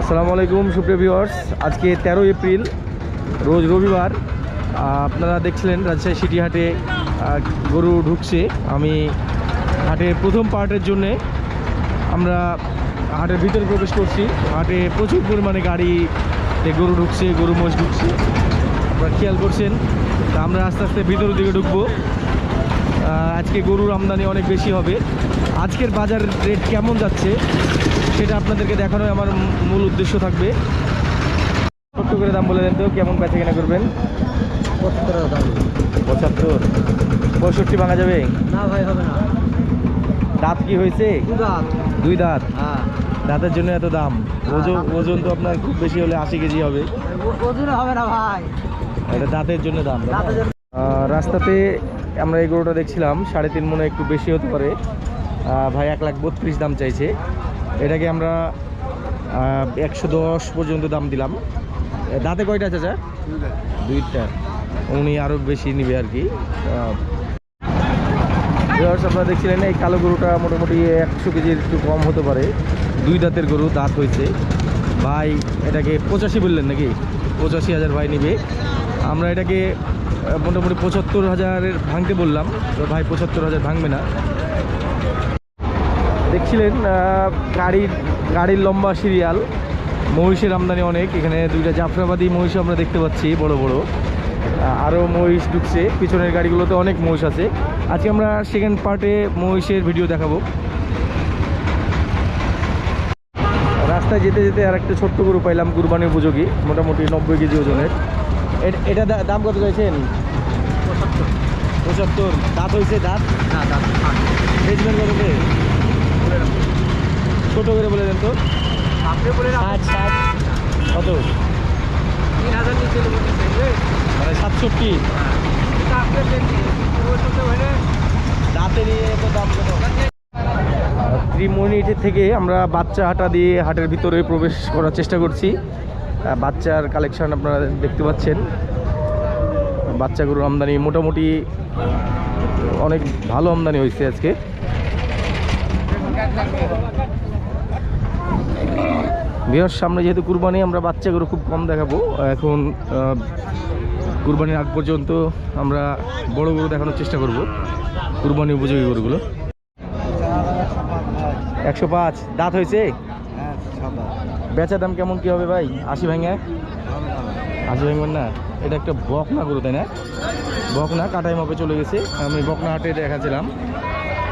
আসসালামু আলাইকুম, সুপ্রিয় ভিউয়ার্স আজকে তেরো এপ্রিল, রোজ রবিবার। আপনারা দেখছিলেন রাজশাহী সিটি হাটে গরু ঢুকছে। আমি হাটের প্রথম পার্টের জন্যে আমরা হাটের ভিতরে প্রবেশ করছি। হাটে প্রচুর পরিমাণে গাড়িতে গরু ঢুকছে, গরু মোষ ঢুকছে। আপনারা খেয়াল করছেন? তা আমরা আস্তে আস্তে ভিতরের দিকে ঢুকবো। আজকে গরুর আমদানি অনেক বেশি হবে। আজকের বাজার রেট কেমন যাচ্ছে? সেটা আপনাদেরকে দেখানো আমার মূল উদ্দেশ্য থাকবে। ছোট্ট করে দাম বলে দেন তো কেমন বেচা কেনা করবেন? পঁচাত্তর পঁয়ষট্টি ভাঙা যাবে? না ভাই হবে না। দাঁত কি হয়েছে? দুই দাঁত? হ্যাঁ। দাঁতের জন্য এত দাম। ওজন ওজন তো আপনার খুব বেশি হলে আশি কেজি হবে। ওজনে হবে না ভাই। এটা দাঁতের জন্য দাম রাস্তাতে আমরা এই গরুটা দেখছিলাম সাড়ে তিন মনে একটু বেশি হতে পারে। ভাই এক লাখ বত্রিশ দাম চাইছে। এটাকে আমরা একশো দশ পর্যন্ত দাম দিলাম। দাঁতে কয়টা চাচা দুইটা। উনি আরও বেশি নিবে আর কি। আপনারা দেখছিলেন, এই কালো গরুটা মোটামুটি একশো কেজির একটু কম হতে পারে। দুই দাঁতের গরু, দাঁত হয়েছে। ভাই, এটাকে পঁচাশি বললেন নাকি? পঁচাশি হাজার ভাই নিবে। আমরা এটাকে মোটামুটি পঁচাত্তর হাজারের ভাঙতে বললাম। তো ভাই, পঁচাত্তর হাজার ভাঙবে না। দেখছিলেন গাড়ির গাড়ির লম্বা সিরিয়াল মহিষের আমদানি অনেক এখানে দুইটা জাফরাবাদী মহিষ আমরা দেখতে পাচ্ছি বড় বড়। আরও মহিষ ঢুকছে পিছনের গাড়িগুলোতে অনেক মহিষ আছে। আজকে আমরা সেকেন্ড পার্টে মহিষের ভিডিও দেখাবো। রাস্তায় যেতে যেতে আর একটা ছোট্ট গরু পাইলাম কুরবানি উপযোগী মোটামুটি নব্বই কেজি ওজনের। এটা দাম কত চাইছেন? পঁচাত্তর। দাঁত হয়েছে দাঁত? না দাঁত। বেচবেন ছোট করে বলে দেন তো। ষাট ষাট কত? তিন হাজার নিচে মানে সাতষট্টি। দাঁতে নিয়ে এত দাম কত? ত্রিমণি থেকে আমরা বাচ্চা হাটা দিয়ে হাটের ভিতরে প্রবেশ করার চেষ্টা করছি। বাচ্চার কালেকশন আপনারা দেখতে পাচ্ছেন। বাচ্চা গরুর আমদানি মোটামুটি অনেক ভালো আমদানি হয়েছে আজকে। বিহার সামনে যেহেতু কুরবানি আমরা বাচ্চাগুলো খুব কম দেখাবো। এখন কুরবানির আগ পর্যন্ত আমরা বড় গরু দেখানোর চেষ্টা করব। কুরবানি উপযোগী গরুগুলো। একশো পাঁচ। দাঁত হয়েছে? বেচা দাম কেমন কি হবে ভাই? আশি ভেঙে? আশি ভেঙবেন না? এটা একটা বকনা গরু তাই না? বকনা কাটাই মাপে চলে গেছে। আমি বকনা হাটে দেখাছিলাম।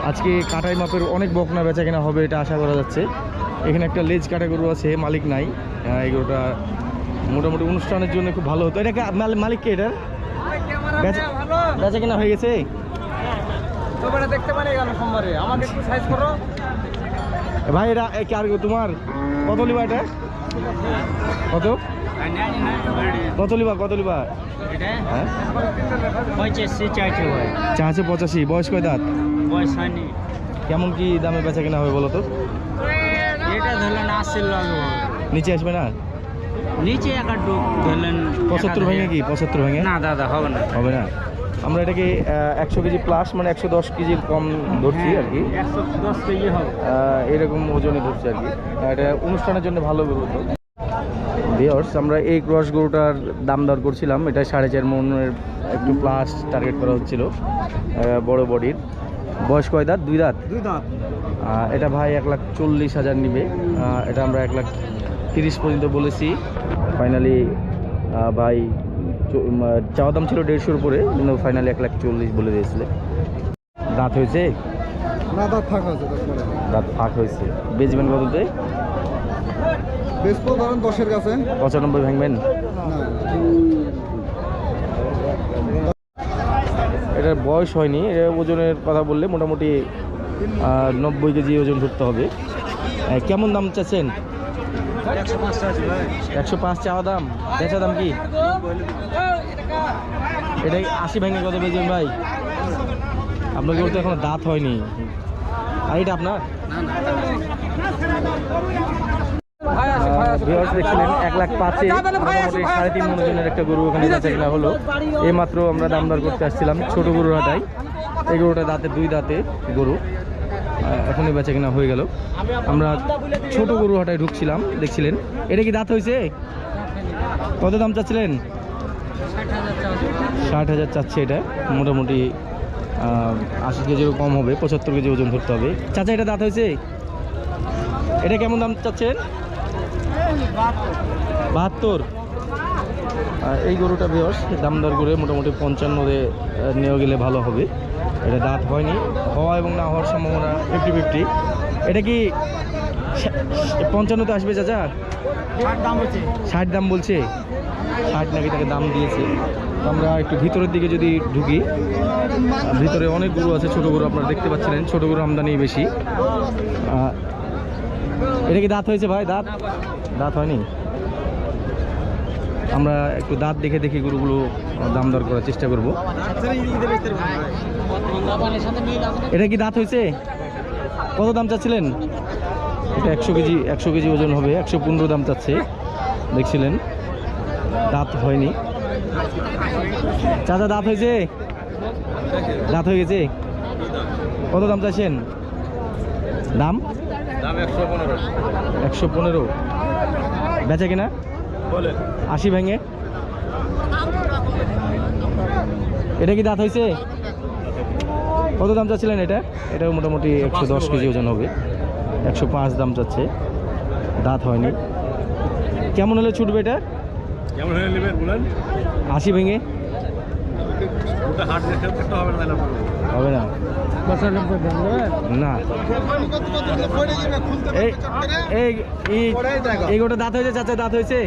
আজকে কাটাই মাপের অনেক বকনা বেচা কেনা হবে এটা আশা করা যাচ্ছে। এখানে একটা লেজ কাটা গরু আছে মালিক নাই। এই গরুটা মোটামুটি অনুষ্ঠানের জন্য খুব ভালো হতো। এটা মালিক কে এটার? বেচা- কেনা হয়ে গেছে? ভাই এটা কার তোমার? কত লিবা এটা? কত? কত লিবা কত লিবা? হ্যাঁ? পঁচাশি চাইছে চা আছে পঁচাশি বয়স কয় দাঁত? পয়সা নেই কেমন কি দামে বেচা কেনা হবে বলো তো? এটা ধরলেন আশি লাগবে নিচে আসবে না? নিচে এক আধটু ধরলেন পঁচাত্তর ভেঙে কি? পঁচাত্তর ভেঙে? না দাদা হবে না। হবে না। আমরা এটাকে একশো কেজি প্লাস মানে একশো দশ কেজির কম ধরছি আর কি। কেজি হবে। এরকম ওজনে ধরছি আর কি। এটা অনুষ্ঠানের জন্য ভালো গরু তো। ভিওর্স আমরা এই ক্রস গরুটার দাম দর করছিলাম। এটা সাড়ে চার মনের একটু প্লাস টার্গেট করা হচ্ছিল বড় বডির। বয়স কয় দাঁত? দুই দাঁত? দুই দাঁত। এটা ভাই এক লাখ চল্লিশ হাজার নিবে। এটা আমরা এক লাখ তিরিশ পর্যন্ত বলেছি। ফাইনালি ভাই চাওয়া দাম ছিল দেড়শোর উপরে কিন্তু ফাইনালি এক লাখ চল্লিশ বলে দিয়েছিল। দাঁত হয়েছে? না দাঁত ফাঁকা আছে দাঁত ফাঁক হয়েছে। বেচবেন কততে? ধরেন দশের কাছে। পঁচানব্বই ভাঙবেন? এটার বয়স হয়নি, এটা ওজনের কথা বললে মোটামুটি নব্বই কেজি ওজন ধরতে হবে। কেমন দাম চাচ্ছেন? একশো পাঁচ চাওয়া দাম। বেচা দাম কি? এটা আশি ভেঙে কত বেচবেন ভাই? আপনার তো এখনও দাঁত হয়নি। আর এটা আপনার? ভিউয়ার্স দেখছিলেন এক লাখ পাঁচে সাড়ে তিন মনোজনের একটা গরু ওখানে বেচা হলো। এইমাত্র আমরা দামদার করতে আসছিলাম ছোট গরুর হাটাই এই গরুটা দাঁতে, দুই দাঁতে গরু। এখনই বেচা কিনা হয়ে গেল। আমরা ছোট গরু হাটায় ঢুকছিলাম, দেখছিলেন। এটা কি দাঁত হয়েছে? কত দাম চাচ্ছিলেন? ষাট হাজার চাচ্ছে এটা। মোটামুটি আশি কেজিরও কম হবে, পঁচাত্তর কেজি ওজন ধরতে হবে। চাচা, এটা দাঁত হয়েছে? এটা কেমন দাম চাচ্ছেন? বাহাত্তর। এই গরুটা বেশ দাম দর করে মোটামুটি পঞ্চান্নতে নেওয়া গেলে ভালো হবে। এটা দাঁত হয়নি হওয়া এবং না হওয়ার সম্ভাবনা ফিফটি ফিফটি এটা কি পঞ্চান্নতে আসবে চাচা? ষাট দাম বলছে। ষাট নাকি তাকে দাম দিয়েছে। আমরা একটু ভিতরের দিকে যদি ঢুকি ভিতরে অনেক গরু আছে ছোট গরু আপনারা দেখতে পাচ্ছিলেন ছোট গরু আমদানি বেশি। এটা কি দাঁত হয়েছে ভাই? দাঁত? দাঁত হয়নি? আমরা একটু দাঁত দেখে দেখে গরুগুলো দাম দর করার চেষ্টা করব। এটা কি দাঁত হয়েছে? কত দাম চাচ্ছিলেন? এটা একশো কেজি একশো কেজি ওজন হবে, একশো পনেরো দাম চাচ্ছে। দেখছিলেন? দাঁত হয়নি। চাচা, দাঁত হয়েছে? দাঁত হয়ে গেছে? কত দাম চাইছেন দাম দাম? একশো পনেরো। বেচা কিনা? আশি ভেঙে? এটা কি দাঁত হয়েছে? কত দাম চাচ্ছিলেন এটা? এটা মোটামুটি একশো দশ কেজি ওজন হবে। একশো পাঁচ দাম চাচ্ছে। দাঁত হয়নি। কেমন হলে ছুটবে এটা? কেমন নেবেন বলেন? আশি ভেঙে? হবে না। না। এই গোটা দাঁত হয়েছে দাঁত হয়েছে?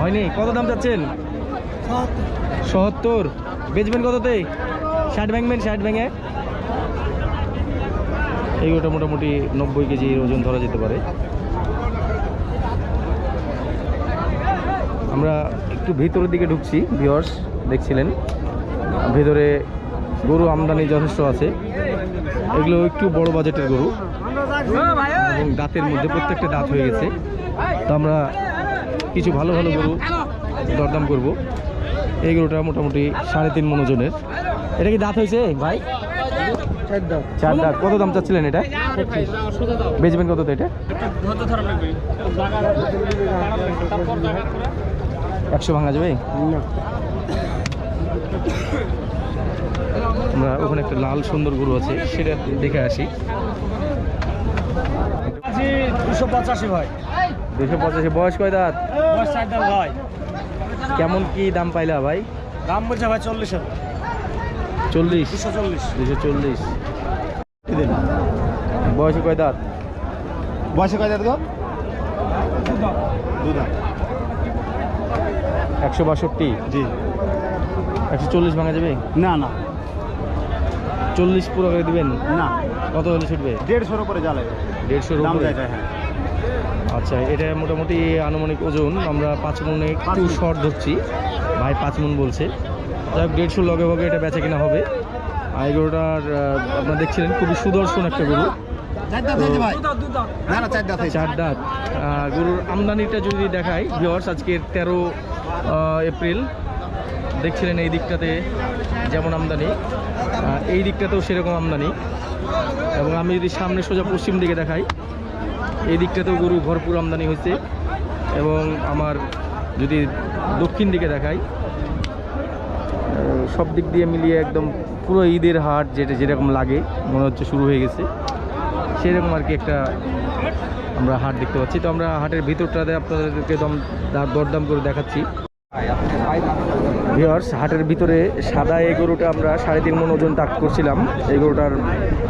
হয়নি? কত দাম চাচ্ছেন? কততে? ষাট এই গোটা মোটামুটি নব্বই কেজি ওজন ধরা যেতে পারে। আমরা একটু ভিতরের দিকে ঢুকছি ভিওর্স দেখছিলেন। ভেতরে গরু আমদানি যথেষ্ট আছে। এগুলো একটু বড় বাজেটের গরু। এবং দাঁতের মধ্যে প্রত্যেকটা দাঁত হয়ে গেছে। তো আমরা কিছু ভালো ভালো গরু দরদাম করব। এই গরুটা মোটামুটি সাড়ে তিন মন ওজনের। এটা কি দাঁত হয়েছে, ভাই? চার দাঁত। কত দাম চাচ্ছিলেন এটা? বেচবেন কত তো এটা? একশো ভাঙা যাবে? আমরা ওখানে একটা লাল সুন্দর গরু আছে সেটা দেখে আসি। দুশো পঁচাশি ভাই। দুশো পঁচাশি বয়স কয় দাঁত? বয়স দাম ভাই। কেমন কি দাম পাইলা ভাই? দাম বলছে ভাই চল্লিশ চল্লিশ? দুশো চল্লিশ। দুশো চল্লিশ। বয়স কয় দাঁত? বয়সে কয় দাঁত গো? একশো বাষট্টি? জি। একশো চল্লিশ ভাঙা যাবে? না না। চল্লিশ পুরো করে দিবেন? না। কত হলে ছুটবে? দেড়শোর উপরে জ্বালে দেড়শোর উপরে? হ্যাঁ। আচ্ছা এটা মোটামুটি আনুমানিক ওজন। আমরা পাঁচ মনে একটু শর্ট ধরছি। ভাই পাঁচ মন বলছে। যাই হোক দেড়শো লগে ভগে এটা বেচা কিনা হবে। আর এই গরুটার আপনারা দেখছিলেন খুবই সুদর্শন একটা গরু। চার দাঁত ভাই। না না চার দাঁত হয়েছে। চার দাঁত। আহ, গরুর আমদানিটা যদি দেখাই ভিওয়ার্স আজকের তেরো এপ্রিল। দেখছিলেন এই দিকটাতে। যেমন আমদানি এই দিকটাতেও সেরকম আমদানি। এবং আমি যদি সামনে সোজা পশ্চিম দিকে দেখাই, এই দিকটাতেও গরু ভরপুর আমদানি হয়েছে। এবং আমার যদি দক্ষিণ দিকে দেখাই সব দিক দিয়ে মিলিয়ে একদম পুরো ঈদের হাট যেটা যেরকম লাগে, মনে হচ্ছে শুরু হয়ে গেছে। সেরকম আর কি একটা আমরা হাট দেখতে পাচ্ছি। তো আমরা হাটের ভিতরটাতে আপনাদেরকে দম দরদাম করে দেখাচ্ছি। ভিওর্স হাটের ভিতরে সাদা এই গরুটা আমরা সাড়ে তিন মন ওজন তাক করছিলাম। এই গরুটার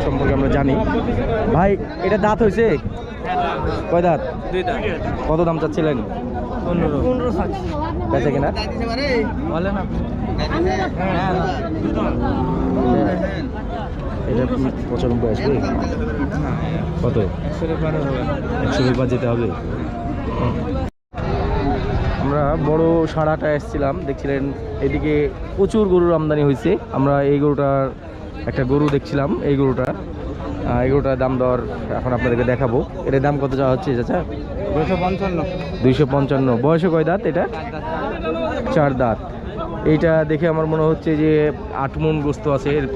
সম্পর্কে আমরা জানি। ভাই এটা দাঁত হয়েছে? কয় দাঁত? কত দাম চাচ্ছিলেন? পনেরো। কিনা? এটা পঁচানব্বই আসবে? কত? একশো রুপা যেতে হবে। আমরা বড় সাড়াটা এসেছিলাম, দেখছিলেন এদিকে প্রচুর গরুর আমদানি হয়েছে। আমরা এই গরুটার একটা গরু দেখছিলাম, এই গরুটা। এই গরুটার দাম দর এখন আপনাদেরকে দেখাবো। এটার দাম কত যাওয়া হচ্ছে, চাচা? দুশো পঞ্চান্ন দুইশো পঞ্চান্ন। বয়সে কয় দাঁত এটা? চার দাঁত। এইটা দেখে আমার মনে হচ্ছে যে আট মন গোস্ত আছে, এর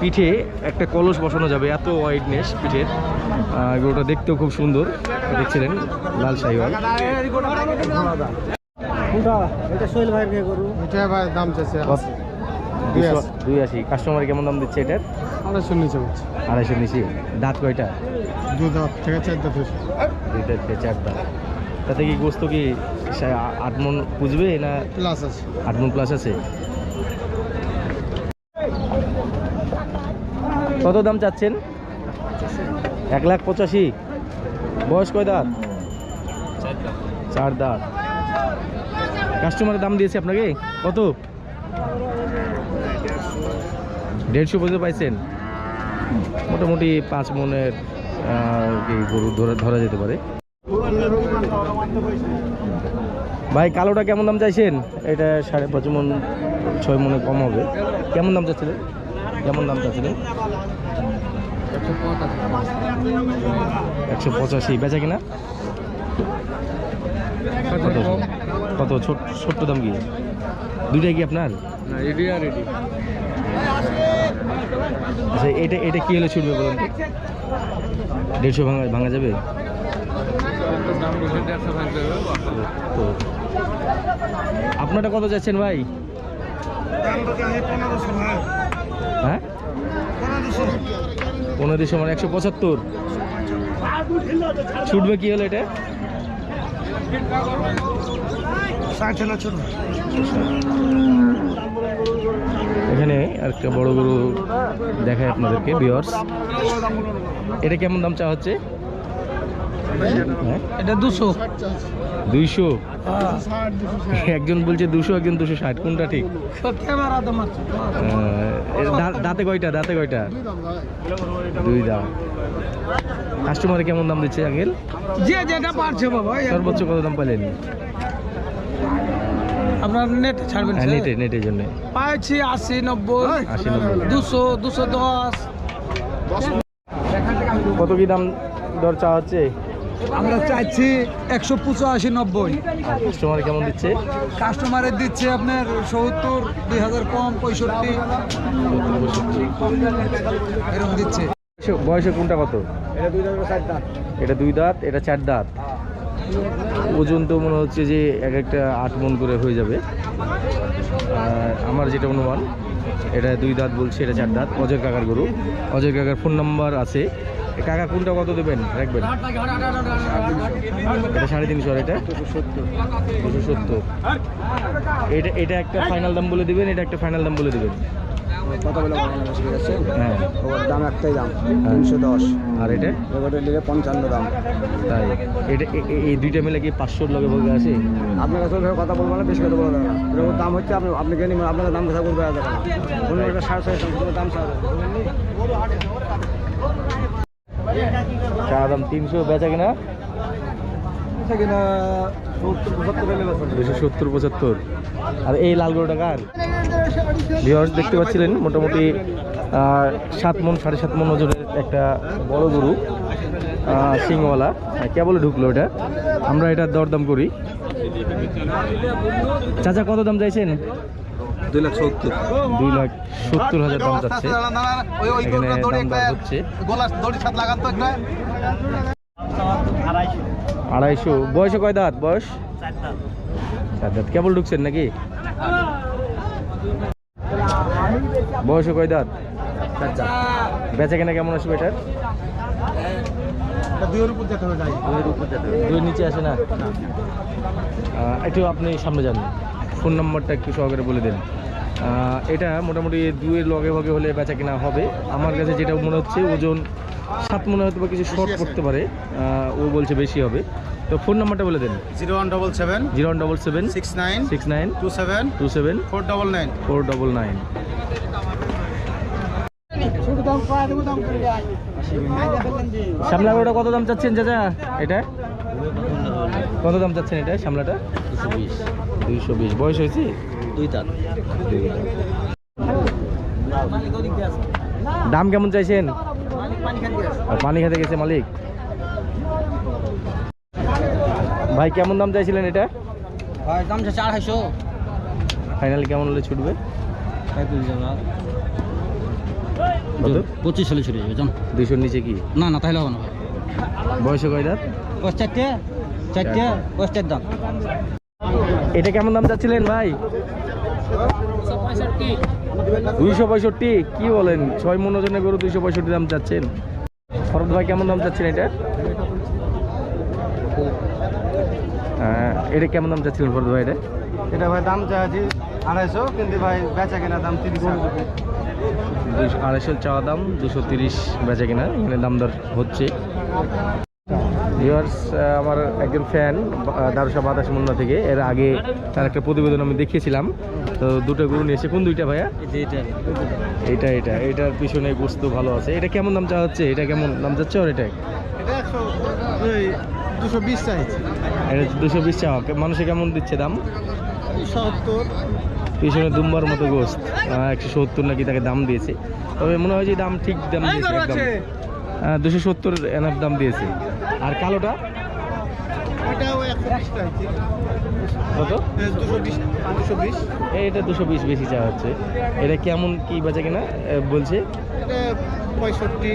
পিঠে একটা কলস বসানো যাবে এত ওয়াইডনেস পিঠের। গরুটা দেখতেও খুব সুন্দর দেখছিলেন লাল শাহিওয়াল এটা সোহেল ভাইয়ের গরু। এটা ভাই দাম দুই আশি। দুই আশি। কাস্টমার কেমন দাম দিচ্ছে এটার? আড়াইশো নিচে দাঁত কয়টা? দুধ থেকে চার দাঁত হয়েছে। দুইটা থেকে চার দাঁত। তাতে কি গোস্ত কি আট মন পুজবে না প্লাস আছে। আট মন প্লাস আছে? কত দাম চাচ্ছেন? এক লাখ পঁচাশি। বয়স কয় দাঁত? চার দাঁত। কাস্টমারের দাম দিয়েছে আপনাকে? কত? দেড়শো পর্যন্ত পাইছেন। মোটামুটি পাঁচ মনের গরু ধরা যেতে পারে। ভাই, কালোটা কেমন দাম চাইছেন? এটা সাড়ে পাঁচ মন, ছয় মনে কম হবে। কেমন দাম চাচ্ছিলেন? কেমন দাম চাচ্ছিলেন? একশো পঁচাশি। বেচা কিনা? কত? কত? ছোট ছোট্ট দাম কি? দুইটাই কি আপনার? রেডি আর রেডি আচ্ছা এটা এটা কি হলে ছুটবে বলুন দেড়শো ভাঙা ভাঙা যাবে? আপনারটা কত যাচ্ছেন ভাই? হ্যাঁ? পনেরোশো মানে একশো পঁচাত্তর। ছুটবে কি হলো এটা? এখানে একটা বড় গরু দেখায় আপনাদেরকে বিয়ার্স এটা কেমন দাম চা হচ্ছে? হ্যাঁ? এটা দুশো। দুইশো? একজন বলছে দুশো একজন দুশো ষাট। কোনটা ঠিক? দাঁতে কয়টা দাঁতে কয়টা? দুই দাম কাস্টমারে কেমন দাম দিচ্ছে আঙ্কেল? যে যেটা পারছে বাবা সর্বোচ্চ কত দাম পেলেন আপনার নেট ছাড়বেন হ্যাঁ নেটে নেটের জন্য। পাইছি আশি নব্বই আশি নব্বই। দুশো দুশো দশ। কত কি দাম দর চা হচ্ছে? আমরা চাইছি একশো পঁচাশি নব্বই। কাস্টমার কেমন দিচ্ছে? কাস্টমারের দিচ্ছে আপনার সত্তর দুই হাজার কম পঁয়ষট্টি। এরকম দিচ্ছে। বয়সে- কোনটা কত? এটা দুই এটা দাঁত এটা চার দাঁত। ওজন তো মনে হচ্ছে যে এক একটা আট মন করে হয়ে যাবে। আর আমার যেটা অনুমান এটা দুই দাঁত বলছে এটা চার দাঁত। অজয় কাকার গরু। অজয় কাকার ফোন নাম্বার আছে কাকা কোনটা কত দেবেন? রাখবেন। এটা সাড়ে তিনশো আর এটা? দুশো সত্তর। এটা এটা একটা ফাইনাল দাম বলে দিবেন এটা একটা ফাইনাল দাম বলে দিবেন। কথা বলে হ্যাঁ। ওর দাম একটাই দাম হ্যাঁ। তিনশো দশ। আর এটা? এবারে নিলে পঞ্চান্ন দাম। তাই। এটা এই দুইটা মিলে কি পাঁচশোর লগে বলতে আছে? আপনার কাছে ওইভাবে কথা বলব না বেশি কথা বলা যাবে এরকম দাম হচ্ছে আপনি আপনি কেন আপনার দাম কথা বলবে যাবে না। অন্য একটা সাড়ে ছয়শো দাম চা দাম তিনশো বেচা কিনা? দুশো সত্তর পঁচাত্তর আর এই লাল গরুটা কার? ভিওর্স দেখতে পাচ্ছিলেন মোটামুটি সাত মন সাড়ে সাত মন ওজনের একটা বড় গরু সিংওয়ালা আহ, কে বলে ঢুকলো এটা? আমরা এটা দরদাম করি। চাচা কত দাম চাইছেন? দুই লাখ সত্তর। দুই লাখ সত্তর হাজার দাম যাচ্ছে। এখানে দাম দর হচ্ছে আড়াইশো। বয়সে কয় দাঁত? বয়স? চার দাঁত। কেবল ঢুকছেন নাকি? বয়সে কয় দাঁত? বেচা কেনা কেমন আসবে এটার? দুইয়ের উপর যেতে হবে যাই। দুই নিচে আসে না? একটু আপনি সামনে যান। ফোন নাম্বারটা একটু সহকারে বলে দেন। এটা মোটামুটি দুয়ের লগে ভগে হলে বেচা কেনা হবে। আমার কাছে যেটা মনে হচ্ছে ওজন সাত মনে হয়তো বা কিছু শর্ট করতে পারে। ও বলছে বেশি হবে। তো ফোন নাম্বারটা বলে দেন। Zero one double seven zero one double seven six nine six nine two seven two seven four double nine. Four double nine. সামলা ওটা কত দাম চাচ্ছেন চাচা? এটা? কত দাম চাচ্ছেন এটা সামলাটা দুশো বিশ। দুইশো বিশ। বয়স হয়েছে? দুই দাঁত দাম কেমন চাইছেন? পানি খেতে গেছে মালিক। ভাই কেমন দাম চাইছিলেন এটা? ভাই দাম চাচ্ছে আড়াইশো। ফাইনাল কেমন হলে ছুটবে? পঁচিশ সালে ছুটে যাবে দুইশোর নিচে কি? না না তাহলে হবে না ভাই। বয়সে কয় চারটে। চারটে ওর দাম। এটা কেমন দাম চাচ্ছিলেন ভাই? দুইশো পঁয়ষট্টি কি বলেন? ছয় মন ওজনের গরু দুইশো পঁয়ষট্টি দাম চাচ্ছেন। ফরদ ভাই কেমন দাম চাচ্ছেন এটা? আহ, এটা কেমন দাম চাচ্ছিলেন ফরদ ভাই এটা? এটা ভাই দাম চাচ্ছি আড়াইশো কিন্তু ভাই বেচা কেনা দাম তিরিশ আড়াইশো চাওয়া দাম দুশো তিরিশ বেচা কিনা। এখানে দাম দর হচ্ছে। ভিউয়ার্স আমার একজন ফ্যান দারুসা বাতাস মুন্না থেকে। এর আগে তার একটা প্রতিবেদন আমি দেখিয়েছিলাম। তো দুটো গরু নিয়ে এসে কোন দুইটা ভাইয়া? এইটা। এটা এটার পিছনে গোস্ত ভালো আছে। এটা কেমন দাম চাওয়া হচ্ছে? এটা কেমন দাম যাচ্ছে আর এটা? এটা দুশো বিশ চাইছি এটা দুশো বিশ চাওয়া। মানুষে কেমন দিচ্ছে দাম? সত্তর। পিছনে দুম্বার মতো গোস্ত। একশো সত্তর নাকি তাকে দাম দিয়েছে। তবে মনে হয় যে দাম ঠিক দাম দিয়েছে একদম। দুশো সত্তর এনাফ দাম দিয়েছে। আর কালোটা? কত? এটা দুশো বিশ বেশি চাওয়া হচ্ছে। এটা কেমন কি বাজে কিনা? বলছে? পঁয়ষট্টি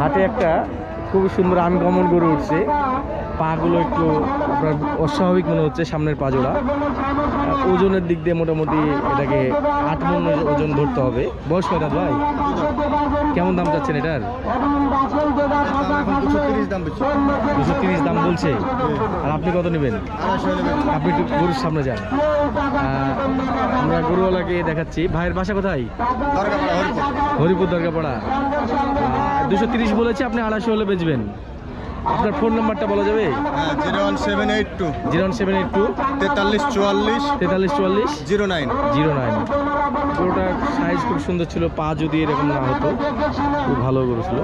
হাটে একটা খুবই সুন্দর আনকমন গরু উঠছে। পাগুলো একটু আপনার অস্বাভাবিক মনে হচ্ছে সামনের পাজোড়া। ওজনের দিক দিয়ে মোটামুটি এটাকে আট মন ওজন ধরতে হবে। বয়স কয়টা ভাই? কেমন দাম চাচ্ছেন এটার? দুশো তিরিশ দাম বলছে। আর আপনি কত নেবেন? আপনি একটু গরুর সামনে যান। আমরা গরুওয়ালাকে দেখাচ্ছি। ভাইয়ের বাসা কোথায়? হরিপুর। হরিপুর দরগাপাড়া। দুশো তিরিশ বলেছে আপনি আড়াইশো হলে বেচবেন। আপনার ফোন নাম্বারটা বলা যাবে? হ্যাঁ zero one seven eight two. Zero one seven eight two. তেতাল্লিশ চুয়াল্লিশ। তেতাল্লিশ চুয়াল্লিশ। Zero nine. Zero nine. গরুটার সাইজ খুব সুন্দর ছিল পা যদি এরকম না হতো খুব ভালো গরু ছিল।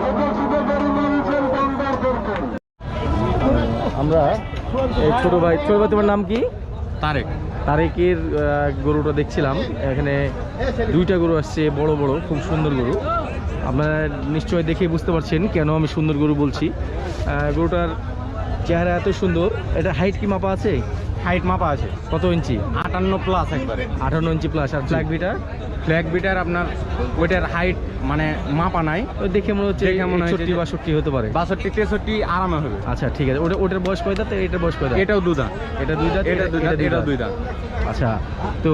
আমরা এই ছোট ভাই ছোট ভাই তোমার নাম কি? তারেক। তারেকের গরুটা দেখছিলাম। এখানে দুইটা গরু আসছে বড় বড় খুব সুন্দর গরু। আপনারা নিশ্চয় দেখে বুঝতে পারছেন কেন আমি সুন্দর গরু বলছি। গরুটার চেহারা এত সুন্দর এটা হাইট কি মাপা আছে? হাইট মাপা আছে। কত ইঞ্চি? আটান্ন প্লাস একবারে। আটান্ন ইঞ্চি প্লাস আর ফ্ল্যাগ বিটার ফ্ল্যাগ বিটার আপনার ওইটার হাইট মানে মাপা নাই। ওই দেখে মনে হচ্ছে মনে একষট্টি যে- বাষট্টি হতে পারে। বাষট্টি তেষট্টি আরামে হবে। আচ্ছা ঠিক আছে। ওটা ওটার বয়স কয় দাঁত? এটার বয়স কয় দাঁত? এটাও দুধা এটা দুই দাঁত? এটা দুই দাঁত এটা দুই দাঁত। আচ্ছা তো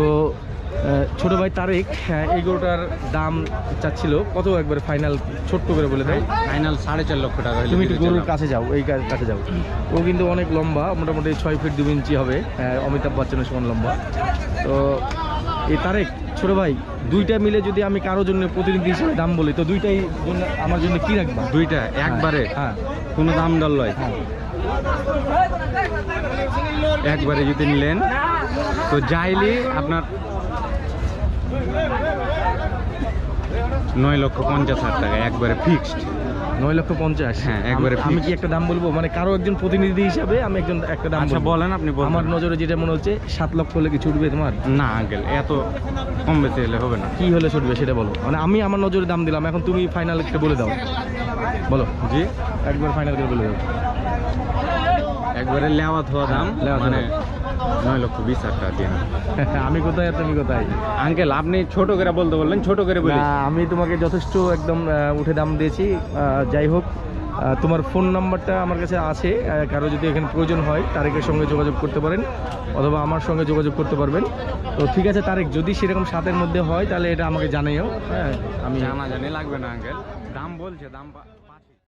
ছোট ভাই তারেক হ্যাঁ, এই গরুটার দাম চাচ্ছিল কত একবার ফাইনাল ছোট্ট করে বলে দেয়। ফাইনাল সাড়ে চার লক্ষ টাকা তুমি একটু গরুর কাছে যাও এই কাছে যাও। ও কিন্তু অনেক লম্বা মোটামুটি ছয় ফিট দু ইঞ্চি হবে। অমিতাভ বচ্চনের সমান লম্বা। তো এই তারেক ছোট ভাই দুইটা মিলে যদি আমি কারও জন্য প্রতিনিধি হিসেবে দাম বলি তো দুইটাই জন্য আমার জন্য কি রাখবা? দুইটা একবারে? হ্যাঁ। কোনো দাম দর লয়? হ্যাঁ। একবারে যদি নিলেন তো যাইলে আপনার নয় লক্ষ পঞ্চাশ হাজার টাকা একবারে ফিক্সড নয় লক্ষ পঞ্চাশ? হ্যাঁ, একবারে আমি- কি একটা দাম বলব? মানে কারও একজন প্রতিনিধি হিসাবে আমি একজন একটা দাম আচ্ছা বলেন আপনি আমার নজরে যেটা মনে হচ্ছে সাত লক্ষ হলে কি ছুটবে তোমার? না আঙ্কেল এত কম বেশি হলে হবে না। কি হলে ছুটবে সেটা বলো। মানে আমি আমার নজরে দাম দিলাম এখন তুমি ফাইনাল একটা বলে দাও। বলো। জি? একবার ফাইনাল করে বলে দাও। একবারে লেওয়া ধোয়া দাম মানে নয় লক্ষ বিশ হাজার টাকা দিয়ে আমি কোথায় তুমি কোথায়? আঙ্কেল আপনি ছোট করে বলতে বললেন ছোট করে বলি। আমি তোমাকে যথেষ্ট একদম উঠে দাম দিয়েছি। যাই হোক তোমার ফোন নাম্বারটা আমার কাছে আছে কারও যদি এখানে প্রয়োজন হয় তারেকের সঙ্গে যোগাযোগ করতে পারেন অথবা আমার সঙ্গে যোগাযোগ করতে পারবেন। তো ঠিক আছে তারেক যদি সেরকম সাতের মধ্যে হয় তাহলে এটা আমাকে জানাইও। হ্যাঁ আমি জানা জানি লাগবে না আঙ্কেল দাম বলছে দাম পা-